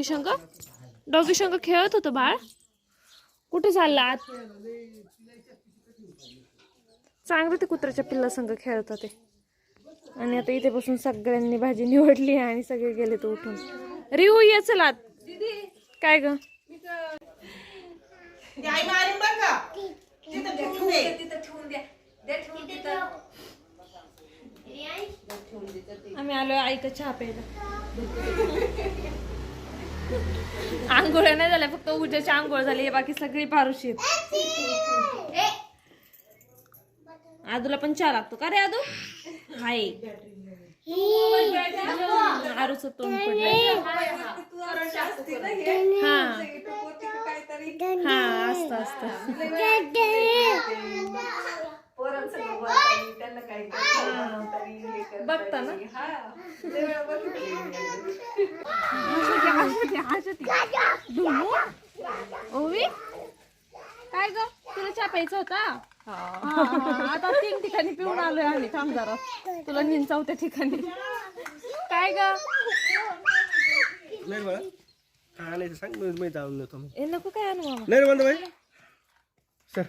Doggy संग? Doggy संग खेळत होतं बाळ? कुठे चालला आत? चांगलं ते कुत्र्याच्या पिल्ला संग खेळत होते. आणि आता इथे बसून सगळ्यांनी भाजी निवडली आणि सगळे गेले तो उठून. रिऊ ये चल आत. काय ग? आम्ही आलो बरं का आम्ही चहा प्यायला. आंघोळ नाही झाल्या फक्त उद्याची आंघोळ झाली. हे बाकी सगळी पारुशी आहेत. आदूला पण चहा लागतो का रे आदू हाय. आरूच तोंड पडलंय. हा. हा असतं असतं. बघता ना. ओवी? काय ग? तुला चहा प्यायचा होता? हा, हा. आता तीन ठिकाणी पिऊन आलोय आम्ही थांब जरा. तुला नेन चौथ्या ठिकाणी. काय ग? नाही बघा काय आणायचं सांग? मी मी जाऊन येतो मी ए नको काय आणू मामा. नाही रे बंद बाई. सर.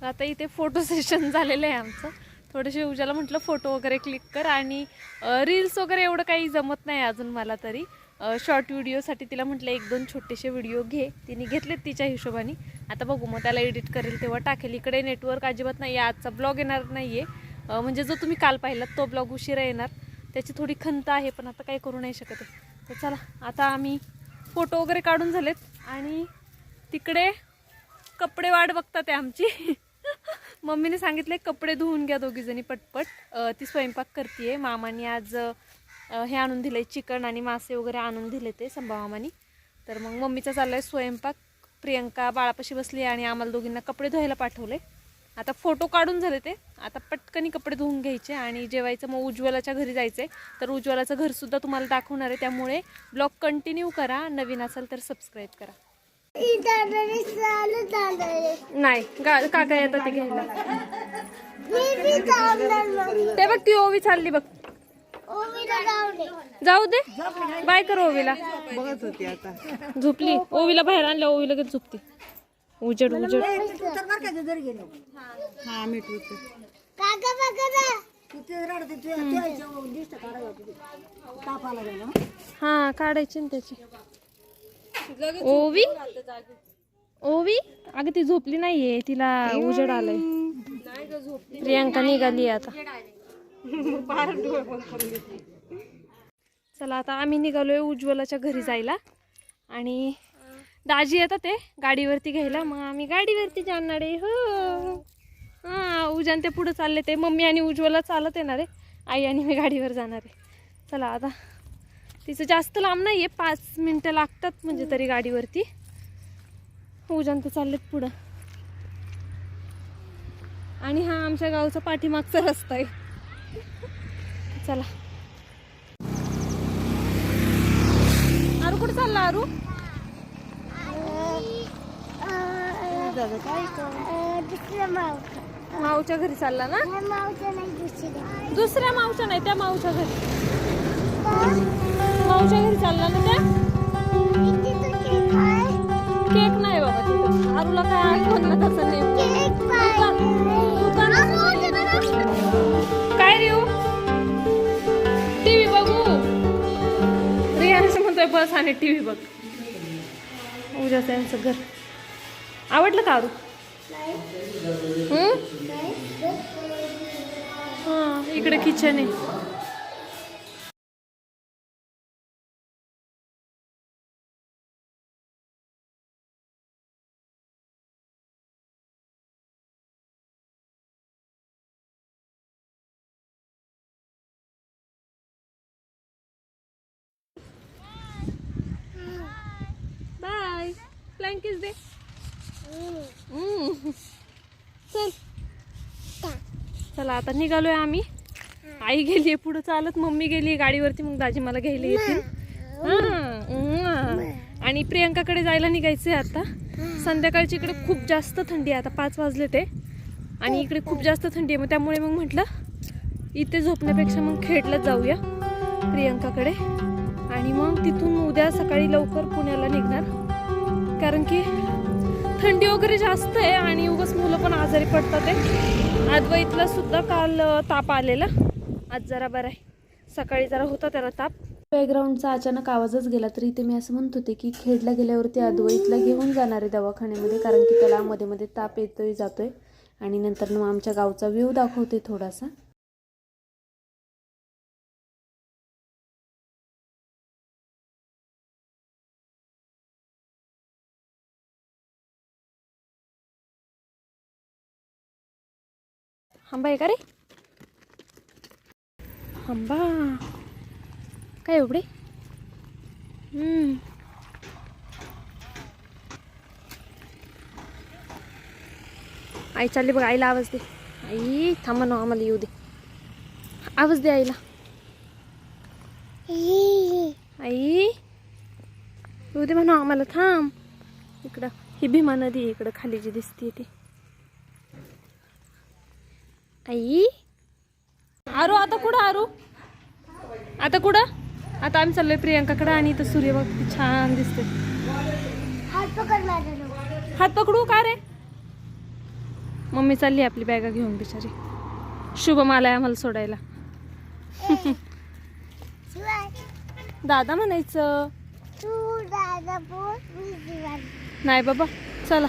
तर आता इथे फोटो सेशन झालेलं आहे आमचं. थोडेसे उजाला म्हटलं फोटो वगैरे क्लिक कर आणि रील्स वगैरे एवढं काही जमत नाही अजून मला तरी. शॉर्ट व्हिडिओसाठी तिला म्हटलं एक दोन छोटेसे व्हिडिओ घे. तिने घेतलेत तिच्या हिशोबाने. आता बघू मग त्याला एडिट करेल तेव्हा टाकेल. इकडे नेटवर्क अजिबात नाही आहे आजचा ब्लॉग येणार नाही आहे म्हणजे जो तुम्ही काल पाहिलात तो ब्लॉग उशिरा येणार. त्याची थोडी खंत आहे पण आता काही करू नाही शकत तर चला आता आम्ही फोटो वगैरे काढून झालेत आणि तिकडे कपडे वाढ बघतात आहे आमची. मम्मीने सांगितले कपडे धुवून घ्या दोघीजणी पटपट. ती स्वयंपाक करते मामाने आज हे आणून दिलंय चिकन आणि मासे वगैरे आणून दिले ते संभा मामानी तर मग मम्मीचा चाललाय स्वयंपाक. प्रियंका बाळापाशी बसली आणि आम्हाला दोघींना कपडे धुवायला पाठवले. आता फोटो काढून झाले ते. आता पटकनी कपडे धुवून घ्यायचे आणि जेवायचं मग उज्ज्वलाच्या घरी जायचंय. तर उज्ज्वलाचं घरसुद्धा तुम्हाला दाखवणार आहे. त्यामुळे ब्लॉग कंटिन्यू करा. नवीन असेल तर सबस्क्राईब करा. नाही काका येतात ते घ्यायला. ते बघ ती ओवी चालली बघ. जाऊ दे. बाय कर ओवीला. बघत होती आता. झोपली. ओवीला बाहेर आणल्या ओवी लगेच झोपते. उजेड उजेड. हा मीठ होतं हा. काढायची ना त्याची. ओवी? ओवी? अगं ती झोपली नाहीये तिला उजेड आलाय. प्रियांका निघाली आता. चला आता आम्ही निघालोय उज्ज्वलाच्या घरी जायला. आणि दाजी येतात ते गाडीवरती घ्यायला. मग आम्ही गाडीवरती जाणार आहे. हो. हा उजान ते पुढे चालले ते. मम्मी आणि उज्ज्वला चालत येणार आहे. आई आणि मी गाडीवर जाणार आहे. चला आता तिचं जास्त लांब नाही आहे पाच मिनटं लागतात म्हणजे तरी गाडीवरती. उजान तर चाललेत पुढं. आणि हा आमच्या गावचा पाठीमागचा रस्ता आहे. चला. आरू कुठं चालला आरू? माऊच्या घरी चालला ना? दुसऱ्या. मावच्या नाही त्या मावच्या घरी. मावच्या घरी चालला ना त्या? केक नाही बाबा तिथं. आरूला काय आठवण ना तसं नाही बस आणि टीव्ही बघ. उद्या त्यांचं घर. आवडलं का आरू? हा? इकडे किचन आहे. फ्लँकीज दे. हम्म. चल. चला आता निघालोय आम्ही. आई गेली पुढे चालत मम्मी गेली गाडीवरती मग दाजी मला घ्यायला येतील. हा. आणि प्रियंकाकडे जायला निघायचंय आता. संध्याकाळची इकडे खूप जास्त थंडी आहे आता पाच वाजले ते. आणि इकडे खूप जास्त थंडी आहे मग त्यामुळे मग म्हटलं इथे झोपण्यापेक्षा मग खेडला जाऊया प्रियंकाकडे. आणि मग तिथून उद्या सकाळी लवकर पुण्याला निघणार. कारण की थंडी वगैरे जास्त आहे आणि उगाच मुलं पण आजारी पडतात आहे. अद्वैतला सुद्धा काल ताप आलेला. आज जरा बरं आहे. सकाळी जरा होता त्याला ताप. बॅकग्राऊंडचा अचानक आवाजच गेला तरी इथे मी असं म्हणत होते की खेडला गेल्यावरती अद्वैतला घेऊन जाणार आहे दवाखान्यामध्ये कारण की त्याला मध्ये मध्ये ताप येतोय जातोय. आणि नंतर मग आमच्या गावचा व्ह्यू दाखवते थोडासा. आंबा आहे का रे? आंबा काय एवढे? आई चालली बघ आईला आवाज दे. आई थांबा ना आम्हाला येऊ दे. आवाज दे आईला. आई येऊ दे म्हणा आम्हाला थांब. इकडं ही भीमा नदी आहे इकडं खाली जी दिसते ती. आई? आरू आता कुठं आरू? आता कुठं? आता आम्ही चाललोय प्रियंकाकडे आणि इथं सूर्य बघ किती छान दिसते हात पकडू का रे? मम्मी चालली आपली बॅगा घेऊन बिचारी. शुभम आलाय आम्हाला सोडायला. दादा म्हणायचं. नाही बाबा चला.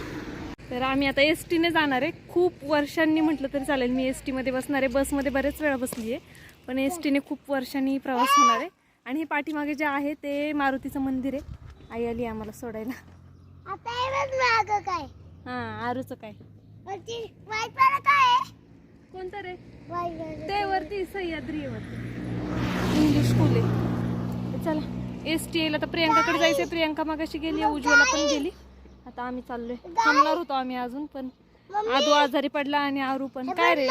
तर आम्ही आता एस टीने जाणार आहे. खूप वर्षांनी म्हटलं तरी चालेल. मी एस टीमध्ये बसणार आहे. बसमध्ये बरेच वेळा बसली आहे पण एस टीने खूप वर्षांनी प्रवास होणार आहे. आणि हे पाठीमागे जे आहे ते मारुतीचं मंदिर आहे. आई आली आम्हाला सोडायला. काय. हां आरूचं काय? कोणतं रे. ते वरती सह्याद्री वरती. इंग्लिश स्कूल आहे. चला. एस टी एला तर प्रियंकाकडे जायचंय. प्रियंका मागाशी गेली उज्ज्वला पण गेली. आता आम्ही चाललोय. थांबणार होतो आम्ही अजून पण आदू आजारी पडला आणि आरू पण. काय रे?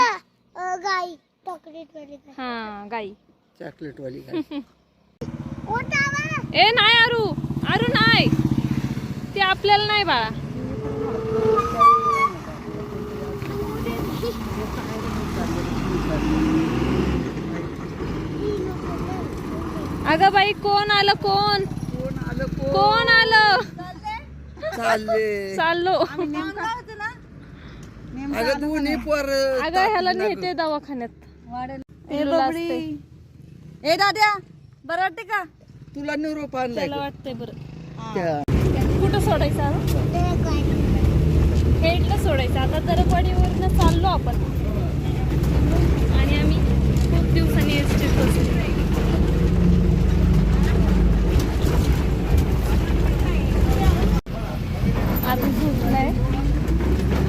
गाई चॉकलेट वाली. हा गाई. चॉकलेट वाली. ए नाही आरू. आरू नाही. ते आपल्याला नाही बाळा. अगं बाई कोण आलं कोण? कोण आलं? चालले. चाललो. अगं दोन्ही पोर अगं ह्याला नेते दवाखान्यात. पिल्लूला असते. ए दाद्या बरं वाटते का? तुला निरोप त्याला वाटतंय बरं. कुठं सोडायचं? हेडला सोडायचं. आता दरपडीवरनं चाललो आपण. आणि आम्ही खूप दिवसांनी एस टी बसलो आता झोपलाय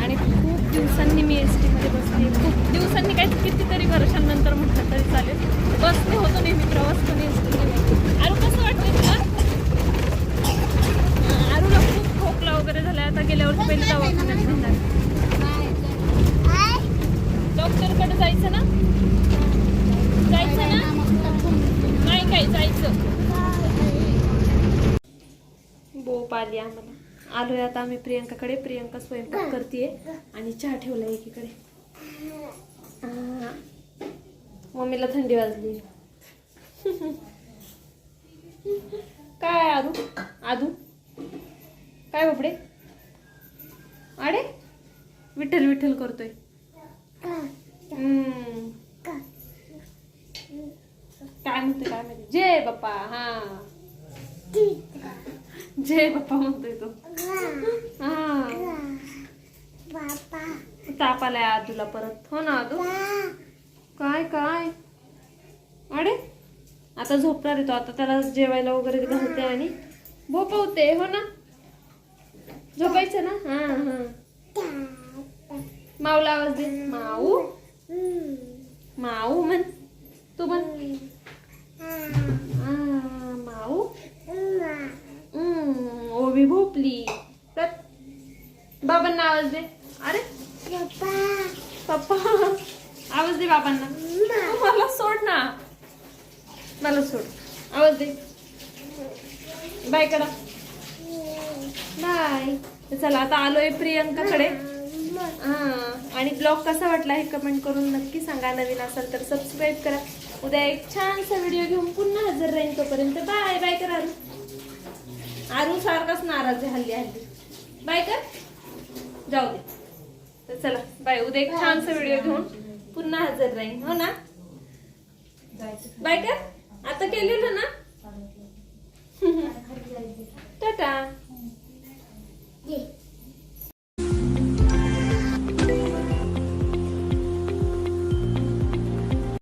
आणि खूप दिवसांनी मी एस टीमध्ये बसले खूप दिवसांनी काय कितीतरी वर्षांनंतर म्हटलं तरी चालेल बसने होतो नेहमी प्रवास पण एस टी अरू कसं वाटतंय तुला आरूला खूप खोकला वगैरे झाला आता गेल्यावर पहिले दवाखान्यात नेणार काय? डॉक्टरकडे जायचं ना? जायचं ना? नाही काय जायचं. बोप आली आम्हाला. आलोय आता आम्ही प्रियंकाकडे. प्रियंका स्वयंपाक करते आणि चहा ठेवलाय एकीकडे. मम्मीला थंडी वाजली. काय आदू आदू? काय बापडे? अरे विठ्ठल विठ्ठल करतोय. काय म्हणतोय काय माहिती? जय बाप्पा हा. जय बाप्पा म्हणतोय तो. हा. ताप आलाय आदूला परत हो ना आदू काय काय? अरे आता झोपणार आहे तो आता त्याला जेवायला वगैरे घालते आणि भोपवते हो ना? झोपायचं ना? हा हा. माऊला आवाज दे. माऊ? माऊ म्हण. तू म्हण. आ, माऊ. ओवी भोपली. तर बाबांना आवाज दे. अरे. पप्पा. आवाज दे बाबांना. मला सोड ना. मला सोड. आवाज दे. बाय करा. बाय. चला आता आलोय प्रियंकाकडे. आणि ब्लॉग कसा वाटला हे कमेंट करून नक्की सांगा. नवीन असाल तर सबस्क्राईब करा. उद्या एक छानसा व्हिडिओ घेऊन पुन्हा हजर राहीन तोपर्यंत बाय बाय कर आरू सारखाच नाराज आहे हल्ली हल्ली. बाय कर. जाऊ दे. तर चला बाय उद्या एक छानसा व्हिडिओ घेऊन पुन्हा हजर राहीन. हो ना? बाय कर. आता केलेलं ना? टाटा.